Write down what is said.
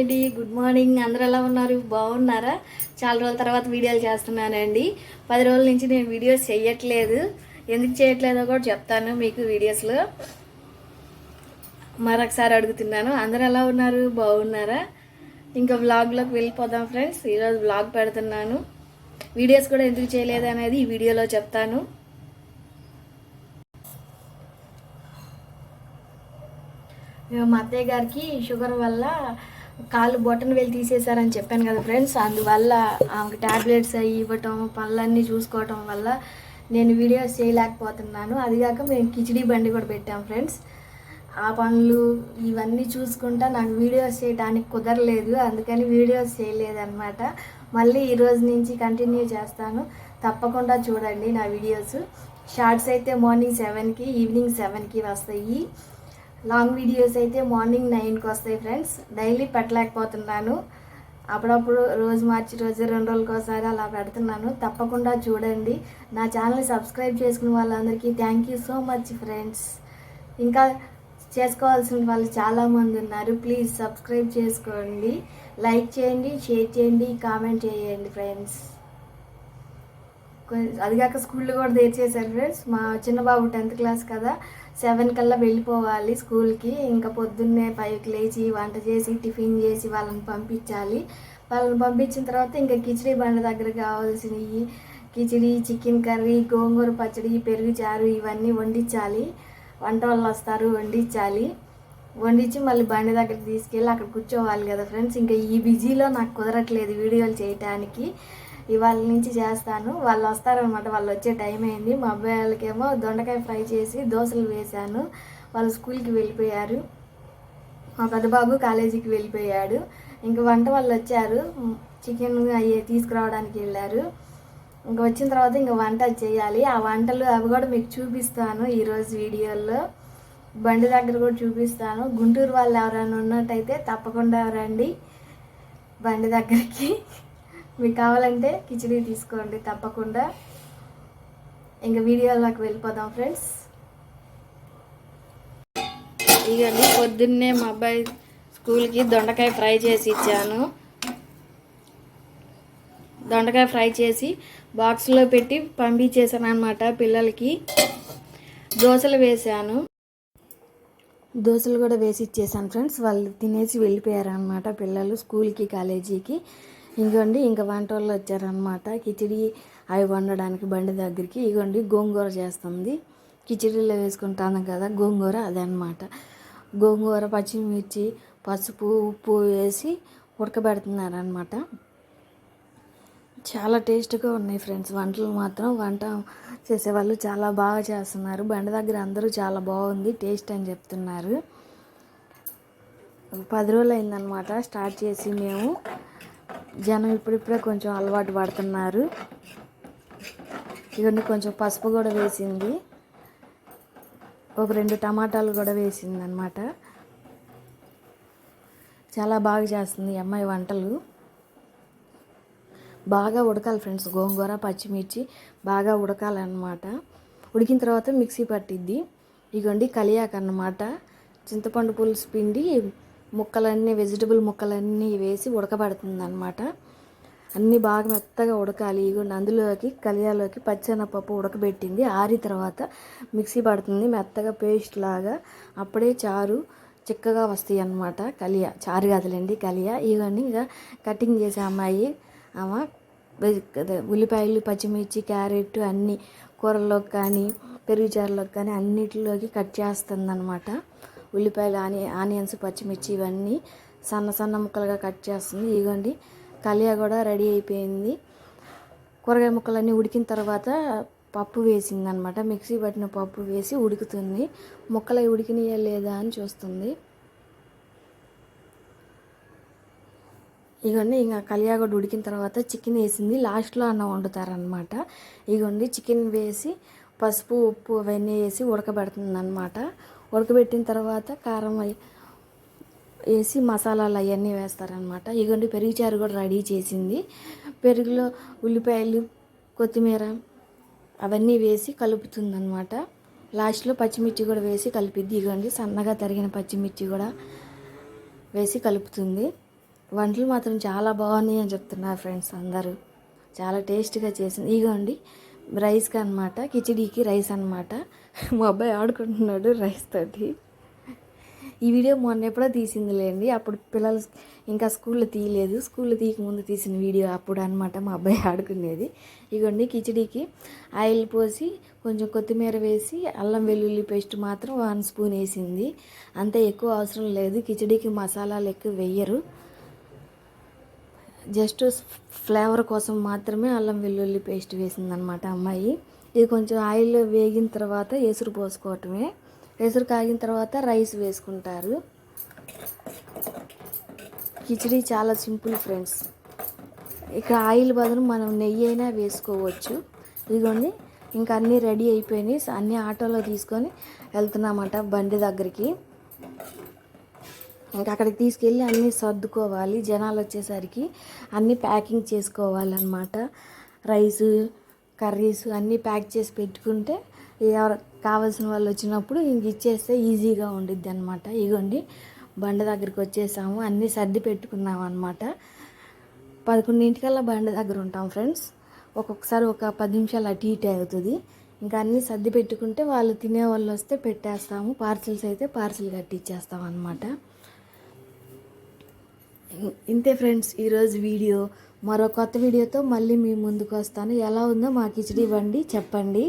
అండి. Good morning అందరు ఎలా ఉన్నారు? బాగున్నారా? చాలా రోజుల తర్వాత వీడియోలు చేస్తున్నానండి. పది రోజుల నుంచి నేను వీడియోస్ చేయట్లేదు. ఎందుకు చేయట్లేదో కూడా చెప్తాను మీకు వీడియోస్లో. మరొకసారి అడుగుతున్నాను. అందరు ఎలా ఉన్నారు? బాగున్నారా? ఇంకా వ్లాగ్లోకి వెళ్ళిపోదాం ఫ్రెండ్స్. ఈరోజు వ్లాగ్ పెడుతున్నాను. వీడియోస్ కూడా ఎందుకు చేయలేదు అనేది ఈ వీడియోలో చెప్తాను. మా అత్తయ్య గారికి షుగర్ వల్ల కాళ్ళు బొటన్ వెళ్ళి తీసేశారని చెప్పాను కదా ఫ్రెండ్స్. అందువల్ల ఆమెకు ట్యాబ్లెట్స్ అవి ఇవ్వటం పళ్ళన్నీ చూసుకోవటం వల్ల నేను వీడియోస్ చేయలేకపోతున్నాను. అదిగాక మేము కిచిడీ బండి కూడా పెట్టాం ఫ్రెండ్స్. ఆ పనులు ఇవన్నీ చూసుకుంటా నాకు వీడియోస్ చేయడానికి కుదరలేదు. అందుకని వీడియోస్ చేయలేదన్నమాట. మళ్ళీ ఈరోజు నుంచి కంటిన్యూ చేస్తాను. తప్పకుండా చూడండి నా వీడియోస్. షార్ట్స్ అయితే మార్నింగ్ సెవెన్కి ఈవినింగ్ సెవెన్కి వస్తాయి. లాంగ్ వీడియోస్ అయితే మార్నింగ్ నైన్కి వస్తాయి ఫ్రెండ్స్ డైలీ పెట్టలేకపోతున్నాను. అప్పుడప్పుడు రోజు మార్చి రోజు రెండు రోజులకి ఒకసారి అలా పెడుతున్నాను. తప్పకుండా చూడండి. నా ఛానల్ని సబ్స్క్రైబ్ చేసుకున్న వాళ్ళందరికీ thank you so much friends ఇంకా చేసుకోవాల్సిన వాళ్ళు చాలామంది ఉన్నారు. ప్లీజ్ సబ్స్క్రైబ్ చేసుకోండి. లైక్ చేయండి షేర్ చేయండి కామెంట్ చేయండి ఫ్రెండ్స్ అదిగాక స్కూల్లో కూడా తెరిచేశారు ఫ్రెండ్స్. మా చిన్న బాబు టెన్త్ క్లాస్ కదా సెవెన్ కల్లా వెళ్ళిపోవాలి స్కూల్కి. ఇంకా పొద్దున్నే పైకి లేచి వంట చేసి టిఫిన్ చేసి వాళ్ళని పంపించాలి. వాళ్ళని పంపించిన తర్వాత ఇంకా కిచిడి బండ దగ్గర కావాల్సినవి కిచిడి చికెన్ కర్రీ గోంగూర పచ్చడి పెరుగు చారు ఇవన్నీ వండించాలి. వంట వాళ్ళు వస్తారు వండించాలి. వండించి మళ్ళీ బండి దగ్గరికి తీసుకెళ్ళి అక్కడ కూర్చోవాలి కదా ఫ్రెండ్స్. ఇంకా ఈ బిజీలో నాకు కుదరట్లేదు వీడియోలు చేయటానికి. ఇవాళ నుంచి చేస్తాను. వాళ్ళు వస్తారనమాట వాళ్ళు వచ్చే టైం అయింది. మా అబ్బాయి వాళ్ళకేమో దొండకాయ ఫ్రై చేసి దోశలు వేశాను. వాళ్ళు స్కూల్కి వెళ్ళిపోయారు. మా పెద్ద బాబు కాలేజీకి వెళ్ళిపోయాడు. ఇంకా వంట వాళ్ళు వచ్చారు. చికెన్ అవి తీసుకురావడానికి వెళ్ళారు. ఇంకా వచ్చిన తర్వాత ఇంకా వంట చేయాలి. ఆ వంటలు అవి కూడా మీకు చూపిస్తాను ఈరోజు వీడియోలో. బండి దగ్గర కూడా చూపిస్తాను. గుంటూరు వాళ్ళు ఎవరైనా ఉన్నట్టయితే తప్పకుండా రండి. బండి దగ్గరికి. మీకు కావాలంటే కిచిడి తీసుకోండి తప్పకుండా. ఇంకా వీడియోలోకి వెళ్ళిపోదాం ఫ్రెండ్స్. ఇదండి పొద్దున్నే మా అబ్బాయి స్కూల్కి దొండకాయ ఫ్రై చేసి ఇచ్చాను. దొండకాయ ఫ్రై చేసి బాక్స్లో పెట్టి పంపించేసాను అనమాట పిల్లలకి. దోశలు వేసాను. దోశలు కూడా వేసి ఇచ్చేసాను ఫ్రెండ్స్. వాళ్ళు తినేసి వెళ్ళిపోయారు అనమాట పిల్లలు స్కూల్కి కాలేజీకి. ఇంకోండి ఇంకా వంట వాళ్ళు వచ్చారనమాట కిచిడి అవి వండడానికి బండి దగ్గరికి ఇగోండి గోంగూర చేస్తుంది. కిచిడీలో వేసుకుంటాను కదా గోంగూర అదే అనమాట గోంగూర పచ్చిమిర్చి పసుపు ఉప్పు వేసి ఉడకబెడుతున్నారనమాట చాలా టేస్ట్గా ఉన్నాయి ఫ్రెండ్స్ వంటలు మాత్రం. వంట చేసేవాళ్ళు చాలా బాగా చేస్తున్నారు. బండి దగ్గర అందరూ చాలా బాగుంది టేస్ట్ అని చెప్తున్నారు. పది రోజులు అయిందనమాట స్టార్ట్ చేసి మేము. జనం ఇప్పుడిప్పుడే కొంచెం అలవాటు పడుతున్నారు. ఇవన్నీ కొంచెం పసుపు కూడా వేసింది. ఒక రెండు టమాటాలు కూడా వేసింది అనమాట చాలా బాగా చేస్తుంది అమ్మాయి వంటలు. బాగా ఉడకాలి ఫ్రెండ్స్ గోంగూర పచ్చిమిర్చి బాగా ఉడకాలన్నమాట. ఉడికిన తర్వాత మిక్సీ పట్టిద్ది. ఇగోండి కలియాక అన్నమాట చింతపండు పులుసు పిండి ముక్కలన్నీ వెజిటబుల్ ముక్కలన్నీ వేసి ఉడకబడుతుంది అనమాట అన్నీ బాగా మెత్తగా ఉడకాలి. ఇగోండి అందులోకి కలియాలోకి పచ్చెనపప్పు ఉడకబెట్టింది. ఆరి తర్వాత మిక్సీ పడుతుంది. మెత్తగా పేస్ట్ లాగా అప్పుడే చారు చిక్కగా వస్తాయి అన్నమాట కలియా చారు కదలండి కలియా. ఇవన్నీ ఇక కటింగ్ చేసే అమ్మాయి ఆమె ఉల్లిపాయలు పచ్చిమిర్చి క్యారెట్ అన్నీ కూరల్లోకి కానీ పెరుగు చారులోకి కానీ అన్నిటిలోకి కట్ చేస్తుంది అనమాట ఉల్లిపాయలు ఆని ఆనియన్స్ పచ్చిమిర్చి ఇవన్నీ సన్న సన్న ముక్కలుగా కట్ చేస్తుంది. ఇగోండి కలియా కూడా రెడీ అయిపోయింది. కూరగాయ ముక్కలన్నీ ఉడికిన తర్వాత పప్పు వేసింది అనమాట మిక్సీ పట్టిన పప్పు వేసి ఉడుకుతుంది. ముక్కలు ఉడికినాయా లేదా అని చూస్తుంది. ఇగోండి ఇంకా కలియాగొడ్డు ఉడికిన తర్వాత చికెన్ వేసింది. లాస్ట్లో అన్న వండుతారనమాట. ఇగోండి చికెన్ వేసి పసుపు ఉప్పు అవన్నీ వేసి ఉడకబెడుతుంది అనమాట ఉడకబెట్టిన తర్వాత కారం వేసి మసాలాలు అవన్నీ వేస్తారనమాట ఇగోండి పెరుగు చారు కూడా రెడీ చేసింది. పెరుగులో ఉల్లిపాయలు కొత్తిమీర అవన్నీ వేసి కలుపుతుంది అనమాట లాస్ట్లో పచ్చిమిర్చి కూడా వేసి కలిపిద్ది. ఇగోండి సన్నగా తరిగిన పచ్చిమిర్చి కూడా వేసి కలుపుతుంది. వంటలు మాత్రం చాలా బాగున్నాయి అని చెప్తున్నారు ఫ్రెండ్స్ అందరూ. చాలా టేస్ట్గా చేసింది. ఇగోండి రైస్కి అనమాట కిచిడీకి రైస్ అనమాట మా అబ్బాయి ఆడుకుంటున్నాడు రైస్ తోటి. ఈ వీడియో మొన్న ఎప్పుడో తీసిందిలేండి అప్పుడు పిల్లలు ఇంకా స్కూల్లో తీయలేదు. స్కూల్లో తీయకముందు తీసిన వీడియో అప్పుడు అనమాట మా అబ్బాయి ఆడుకునేది. ఇగోండి కిచిడీకి ఆయిల్ పోసి కొంచెం కొత్తిమీర వేసి అల్లం వెల్లుల్లి పేస్ట్ మాత్రం వన్ స్పూన్ వేసింది. అంతే ఎక్కువ అవసరం లేదు కిచిడీకి మసాలాలు ఎక్కువ వేయరు. జస్ట్ ఫ్లేవర్ కోసం మాత్రమే అల్లం వెల్లుల్లి పేస్ట్ వేసిందనమాట అమ్మాయి. ఇది కొంచెం ఆయిల్ వేగిన తర్వాత ఎసురు పోసుకోవటమే. ఎసురు కాగిన తర్వాత రైస్ వేసుకుంటారు. కిచిడి చాలా సింపుల్ ఫ్రెండ్స్. ఇక్కడ ఆయిల్ బదులు మనం నెయ్యి అయినా వేసుకోవచ్చు. ఇదిగోండి ఇంకా అన్నీ రెడీ అయిపోయినాయి. అన్నీ ఆటోలో తీసుకొని వెళ్తున్నామట బండి దగ్గరికి. ఇంకా అక్కడికి తీసుకెళ్ళి అన్నీ సర్దుకోవాలి. జనాలు వచ్చేసరికి అన్నీ ప్యాకింగ్ చేసుకోవాలన్నమాట. రైస్ కర్రీస్ అన్నీ ప్యాక్ చేసి పెట్టుకుంటే ఎవరు కావాల్సిన వాళ్ళు వచ్చినప్పుడు ఇంక ఇచ్చేస్తే ఈజీగా ఉండిద్ది అనమాట ఇగోండి బండ దగ్గరికి వచ్చేసాము. అన్నీ సర్ది పెట్టుకున్నాం అనమాట పదకొండింటికల్లా బండ దగ్గర ఉంటాం ఫ్రెండ్స్. ఒక్కొక్కసారి ఒక పది నిమిషాలు అటు ఇటు అవుతుంది. ఇంకా అన్నీ సర్ది పెట్టుకుంటే వాళ్ళు తినే వాళ్ళు వస్తే పెట్టేస్తాము. పార్సిల్స్ అయితే పార్సిల్ కట్టి ఇచ్చేస్తాం అనమాట ఇంతే ఫ్రెండ్స్ ఈరోజు వీడియో. మరో కొత్త వీడియోతో మళ్ళీ మీ ముందుకు వస్తాను. ఎలా ఉందో మా కిచిడి ఇవ్వండి చెప్పండి.